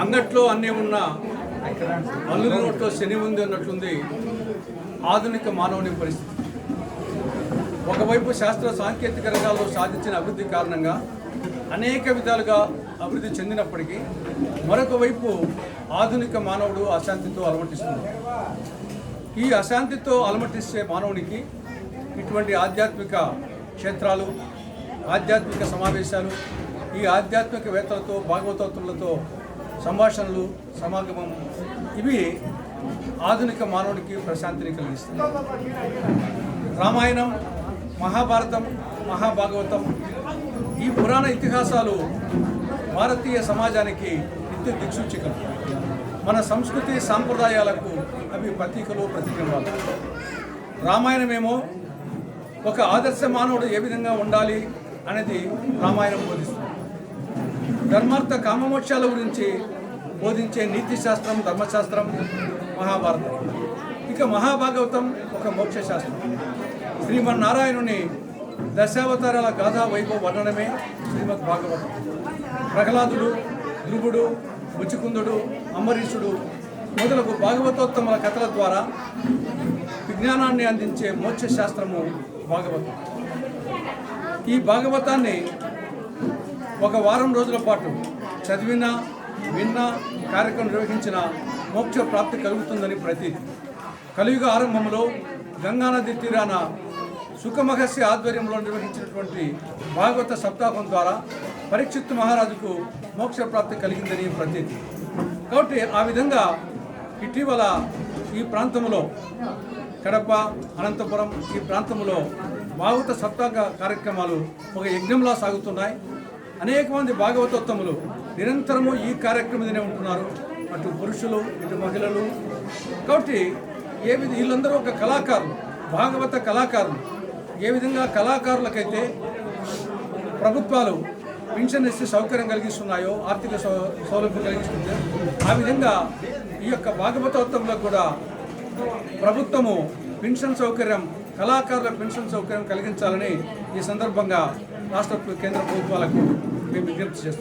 అంగట్లో అన్నీ ఉన్న అల్లుల నోట్లో శని ఉంది అన్నట్లుంది. ఆధునిక మానవుని పరిస్థితి. ఒకవైపు శాస్త్ర సాంకేతిక రంగాల్లో సాధించిన అభివృద్ధి కారణంగా అనేక విధాలుగా అభివృద్ధి చెందినప్పటికీ మరొక వైపు ఆధునిక మానవుడు అశాంతితో అలమటిస్తుంది ఈ అశాంతితో అలమటిస్తే మానవునికి ఇటువంటి ఆధ్యాత్మిక క్షేత్రాలు ఆధ్యాత్మిక సమావేశాలు ఈ ఆధ్యాత్మికవేత్తలతో భాగవతోత్తులతో సంభాషణలు సమాగమం ఇవి ఆధునిక మానవుడికి ప్రశాంతిని కలిగిస్తుంది రామాయణం మహాభారతం మహాభాగవతం ఈ పురాణ ఇతిహాసాలు భారతీయ సమాజానికి నిత్య దిక్సూచికలు. మన సంస్కృతి సాంప్రదాయాలకు అవి ప్రతీకలు ప్రతిబింబాలు. రామాయణమేమో ఒక ఆదర్శ మానవుడు ఏ విధంగా ఉండాలి అనేది రామాయణం బోధిస్తుంది. ధర్మార్థ కామమోక్షాల గురించి బోధించే నీతి శాస్త్రం ధర్మశాస్త్రం మహాభారతం. ఇక మహాభాగవతం ఒక మోక్ష శాస్త్రం శ్రీమన్నారాయణుని దశావతారాల గాథా వైభవ వర్ణనమే శ్రీమద్ భాగవతం. ప్రహ్లాదుడు ధ్రువుడు ముచికుందుడు అంబరీషుడు మొదలగు భాగవతోత్తముల కథల ద్వారా విజ్ఞానాన్ని అందించే మోక్ష శాస్త్రము భాగవతం. ఈ భాగవతాన్ని ఒక వారం రోజుల పాటు చదివిన విన్న కార్యక్రమం నిర్వహించిన మోక్ష ప్రాప్తి కలుగుతుందని ప్రతీతి. కలియుగ ఆరంభంలో గంగానది తీరాన సుఖమహర్షి ఆధ్వర్యంలో నిర్వహించినటువంటి భాగవత సప్తాహం ద్వారా పరీక్షిత్ మహారాజుకు మోక్ష ప్రాప్తి కలిగిందని ప్రతీతి. కాబట్టి ఆ విధంగా ఇటీవల ఈ ప్రాంతంలో కడప అనంతపురం ఈ ప్రాంతంలో భాగవత సప్తాహ కార్యక్రమాలు ఒక యజ్ఞంలా సాగుతున్నాయి. అనేక మంది భాగవతోత్తములు నిరంతరము ఈ కార్యక్రమంలోనే ఉంటున్నారు. అటు పురుషులు ఇటు మహిళలు. కాబట్టి ఏ విధ వీళ్ళందరూ ఒక కళాకారులు భాగవత కళాకారులు. ఏ విధంగా కళాకారులకైతే ప్రభుత్వాలు పెన్షన్ ఇస్తే సౌకర్యం కలిగిస్తున్నాయో ఆర్థిక సౌ సౌలభ్యం కలిగిస్తుంది ఆ విధంగా ఈ యొక్క భాగవతోత్తంలో కూడా ప్రభుత్వము పెన్షన్ సౌకర్యం కళాకారుల పెన్షన్ సౌకర్యం కలిగించాలని ఈ సందర్భంగా రాష్ట్ర కేంద్ర ప్రభుత్వాలకు Benim bir kez